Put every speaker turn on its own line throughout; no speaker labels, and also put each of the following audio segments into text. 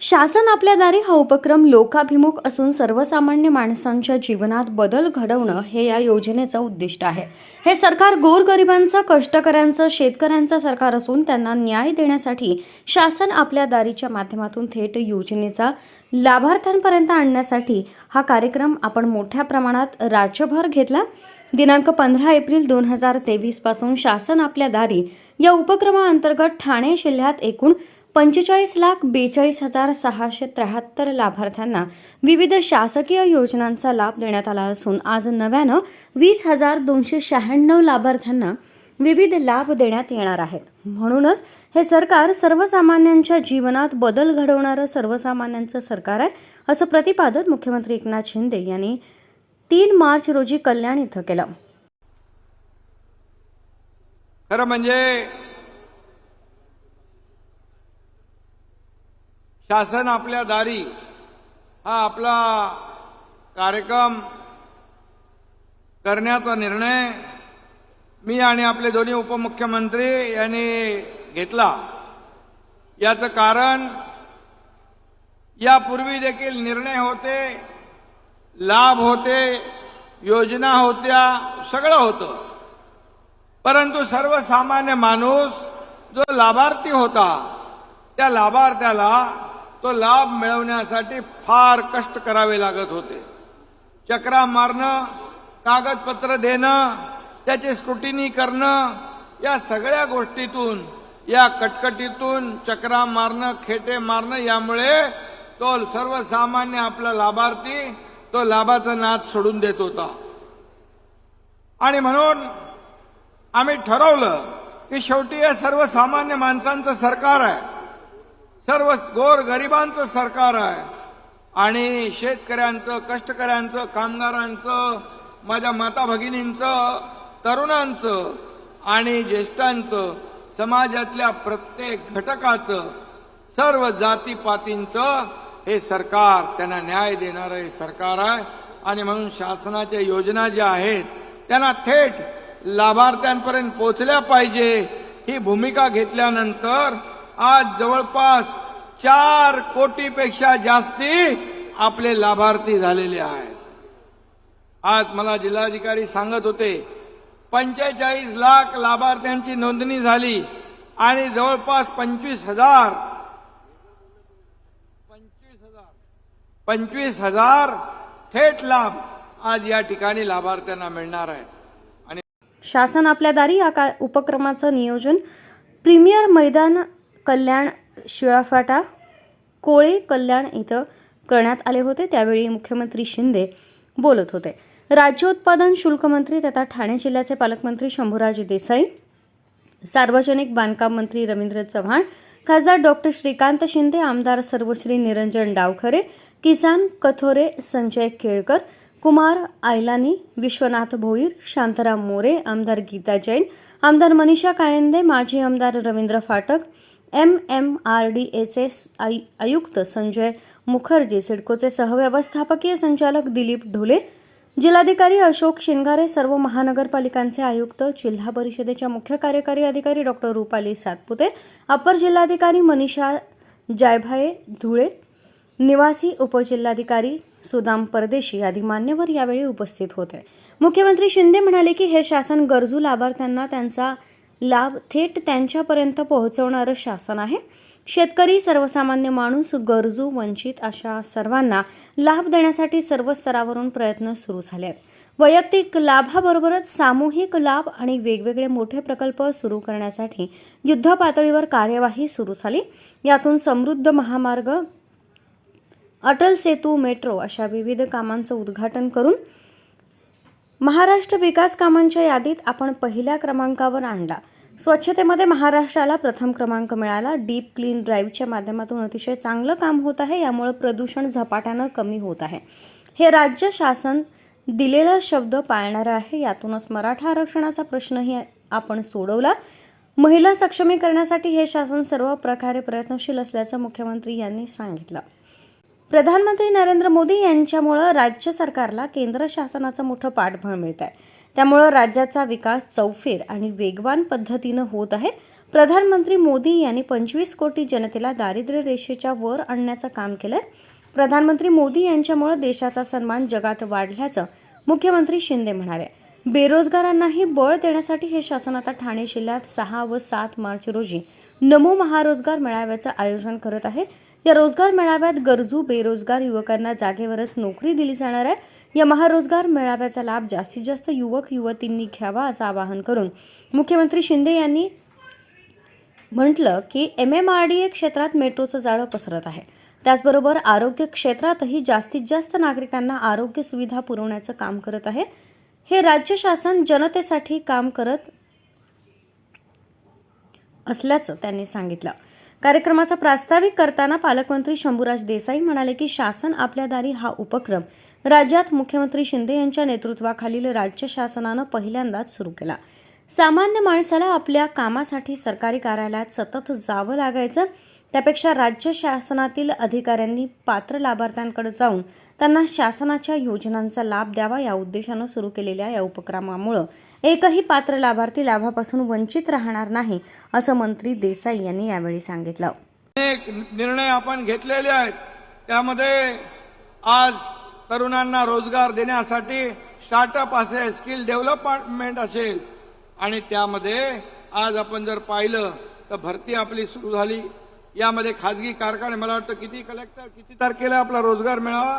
शासन आपल्या दारी हा उपक्रम लोकाभिमुख असून सर्वसामान्य माणसांच्या जीवनात बदल घडवणं हे या योजनेचं उद्दिष्ट आहे. हे सरकार गोरगरिबांचं कष्टकऱ्यांचं शेतकऱ्यांचं सरकार असून त्यांना न्याय देण्यासाठी शासन आपल्या दारीच्या माध्यमातून थेट योजनेचा लाभार्थ्यांपर्यंत आणण्यासाठी हा कार्यक्रम आपण मोठ्या प्रमाणात राज्यभर घेतला. दिनांक पंधरा एप्रिल दोन हजार तेवीसपासून शासन आपल्या दारी या उपक्रमाअंतर्गत ठाणे जिल्ह्यात एकूण पंचेचाळीस लाख बेचाळीस हजार सहाशे त्र्याहत्तर लाभार्थ्यांना विविध शासकीय योजनांचा लाभ देण्यात आला असून आज नव्यानं वीस हजार दोनशे शहाण्णव लाभार्थ्यांना विविध लाभ देण्यात येणार आहेत. म्हणूनच हे सरकार सर्वसामान्यांच्या जीवनात बदल घडवणारं सर्वसामान्यांचं सरकार आहे असं प्रतिपादन मुख्यमंत्री एकनाथ शिंदे यांनी तीन मार्च रोजी कल्याण इथं केलं.
खरं म्हणजे शासन आपल्या दारी हा आपला कार्यक्रम करण्याचा निर्णय मी आणि आपले दोन्ही उपमुख्यमंत्री यांनी घेतला. याचं कारण यापूर्वी देखील निर्णय होते लाभ होते योजना होत्या सगळं होतं. परंतु सर्वसामान्य माणूस जो लाभार्थी होता त्या लाभार्थ्याला तो लाभ मिळवण्यासाठी फार कष्ट करावे लागत होते. चक्रा मारणं कागदपत्र देणं त्याची स्क्रुटिनी करणं या सगळ्या गोष्टीतून या कटकटीतून चक्रा मारणं खेटे मारणं यामुळे तो सर्वसामान्य आपला लाभार्थी तो लाभाचा नाद सोडून देत होता. आणि म्हणून आम्ही ठरवलं की शेवटी हे सर्वसामान्य माणसांचं सरकार आहे. सर्व गोर गरिबांचं सरकार आहे. आणि शेतकऱ्यांचं कष्टकऱ्यांचं कामगारांचं माझ्या माता भगिनींचं तरुणांचं आणि ज्येष्ठांचं समाजातल्या प्रत्येक घटकाचं सर्व जातीपातींचं हे सरकार त्यांना न्याय देणारं हे सरकार आहे. आणि म्हणून शासनाच्या योजना ज्या आहेत त्यांना थेट लाभार्थ्यांपर्यंत पोचल्या पाहिजे. ही भूमिका घेतल्यानंतर आज जवळपास चार कोटीपेक्षा जास्ती आपले लाभार्थी झालेले आहेत. आज मला जिल्हाधिकारी सांगत होते पंचेचाळीस लाख लाभार्थ्यांची नोंदणी झाली आणि जवळपास पंचवीस हजार पंचवीस हजार पंचवीस हजार थेट लाभ आज या ठिकाणी लाभार्थ्यांना मिळणार आहे. आणि
शासन आपल्या दारी या उपक्रमाचं नियोजन प्रीमियर मैदान कल्याण शिळाफाटा कोळे कल्याण इथं करण्यात आले होते. त्यावेळी मुख्यमंत्री शिंदे बोलत होते. राज्य उत्पादन शुल्क मंत्री तथा ठाणे जिल्ह्याचे पालकमंत्री शंभूराज देसाई सार्वजनिक बांधकाम मंत्री रवींद्र चव्हाण खासदार डॉक्टर श्रीकांत शिंदे आमदार सर्वश्री निरंजन डावखरे किसान कथोरे संजय केळकर कुमार आयलानी विश्वनाथ भोईर शांताराम मोरे आमदार गीता जैन आमदार मनीषा कायंदे माजी आमदार Ravindra Phatak M M R D A I आयुक्त संजय मुखर्जी सिडकोचे सहव्यवस्थापकीय संचालक दिलीप ढोले जिल्हाधिकारी अशोक शिंगारे सर्व महानगरपालिकांचे आयुक्त जिल्हा परिषदेच्या मुख्य कार्यकारी अधिकारी डॉक्टर रुपाली सातपुते अपर जिल्हाधिकारी मनीषा जायभाये धुळे निवासी उपजिल्हाधिकारी सुदाम परदेशी आदी मान्यवर यावेळी उपस्थित होते. मुख्यमंत्री शिंदे म्हणाले की हे शासन गरजू लाभार्थ्यांना त्यांचा लाभ थेट त्यांच्यापर्यंत पोहोचवणारं शासन आहे. शेतकरी सर्वसामान्य माणूस गरजू वंचित अशा सर्वांना लाभ देण्यासाठी सर्व स्तरावरून प्रयत्न सुरू झाले आहेत. वैयक्तिक लाभाबरोबरच सामूहिक लाभ आणि वेगवेगळे मोठे प्रकल्प सुरू करण्यासाठी युद्ध पातळीवर कार्यवाही सुरू झाली. यातून समृद्ध महामार्ग अटल सेतू मेट्रो अशा विविध कामांचं उद्घाटन करून महाराष्ट्र विकास कामांच्या यादीत आपण पहिल्या क्रमांकावर आणला. स्वच्छतेमध्ये महाराष्ट्राला प्रथम क्रमांक मिळाला. डीप क्लीन ड्राईव्हच्या माध्यमातून अतिशय चांगलं काम होत आहे. यामुळे प्रदूषण झपाट्यानं कमी होत आहे. हे राज्य शासन दिलेला शब्द पाळणारं आहे. यातूनच मराठा आरक्षणाचा प्रश्नही आपण सोडवला. महिला सक्षमीकरणासाठी हे शासन सर्व प्रकारे प्रयत्नशील असल्याचं मुख्यमंत्री यांनी सांगितलं. प्रधानमंत्री नरेंद्र मोदी यांच्यामुळं राज्य सरकारला केंद्र शासनाचं मोठं पाठबळ मिळत आहे त्यामुळं राज्याचा विकास चौफेर आणि वेगवान पद्धतीनं होत आहे. प्रधानमंत्री मोदी यांनी पंचवीस कोटी जनतेला दारिद्र्य रेषेच्या वर आणण्याचं काम केलंय. प्रधानमंत्री मोदी यांच्यामुळं देशाचा सन्मान जगात वाढल्याचं मुख्यमंत्री शिंदे म्हणाले. बेरोजगारांनाही बळ देण्यासाठी हे शासन आता ठाणे जिल्ह्यात सहा व सात मार्च रोजी नमो महारोजगार मेळाव्याचं आयोजन करत आहे. या रोजगार मेळाव्यात गरजू बेरोजगार युवकांना जागेवरच नोकरी दिली जाणार आहे. या महारोजगार मेळाव्याचा लाभ जास्तीत जास्त युवक युवतींनी घ्यावा असं आवाहन करून मुख्यमंत्री शिंदे यांनी म्हटलं की M M R D A क्षेत्रात मेट्रोचं जाळं पसरत आहे. त्याचबरोबर आरोग्य क्षेत्रातही जास्तीत जास्त नागरिकांना आरोग्य सुविधा पुरवण्याचं काम करत आहे. हे राज्य शासन जनतेसाठी काम करत असल्याचं त्यांनी सांगितलं. कार्यक्रमाचा प्रास्ताविक करताना पालकमंत्री शंभूराज देसाई म्हणाले की शासन आपल्या दारी हा उपक्रम राज्यात मुख्यमंत्री शिंदे यांच्या नेतृत्वाखालील राज्य शासनानं पहिल्यांदाच सुरू केला. सामान्य माणसाला आपल्या कामासाठी सरकारी कार्यालयात सतत जावं लागायचं त्यापेक्षा राज्य शासनातील अधिकाऱ्यांनी पात्र लाभार्थ्यांकडे जाऊन त्यांना शासनाच्या योजनांचा लाभ द्यावा या उद्देशानं सुरू केलेल्या या उपक्रमामुळं एकही पात्र लाभार्थी लाभापासून वंचित राहणार नाही असं मंत्री देसाई यांनी यावेळी सांगितलं.
अनेक निर्णय आपण घेतलेले आहेत. त्यामध्ये आज तरुणांना रोजगार देण्यासाठी स्टार्टअप असेल स्किल डेव्हलपमेंट असेल आणि त्यामध्ये आज आपण जर पाहिलं तर भरती आपली सुरू झाली. यामध्ये खाजगी कारखाने मला वाटतं किती कलेक्टर किती तारखेला आपला रोजगार मिळावा?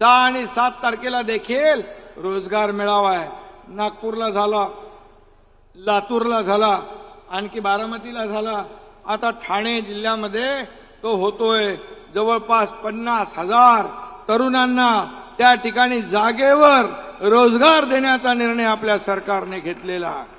सहा आणि सात तारखेला देखील रोजगार मिळावा आहे. नागपूरला झाला लातूरला झाला आणखी बारामतीला झाला. आता ठाणे जिल्ह्यामध्ये तो होतोय जवळपास पन्नास हजार तरुणांना त्या ठिकाणी जागेवर रोजगार देण्याचा निर्णय आपल्या सरकारने घेतलेला आहे.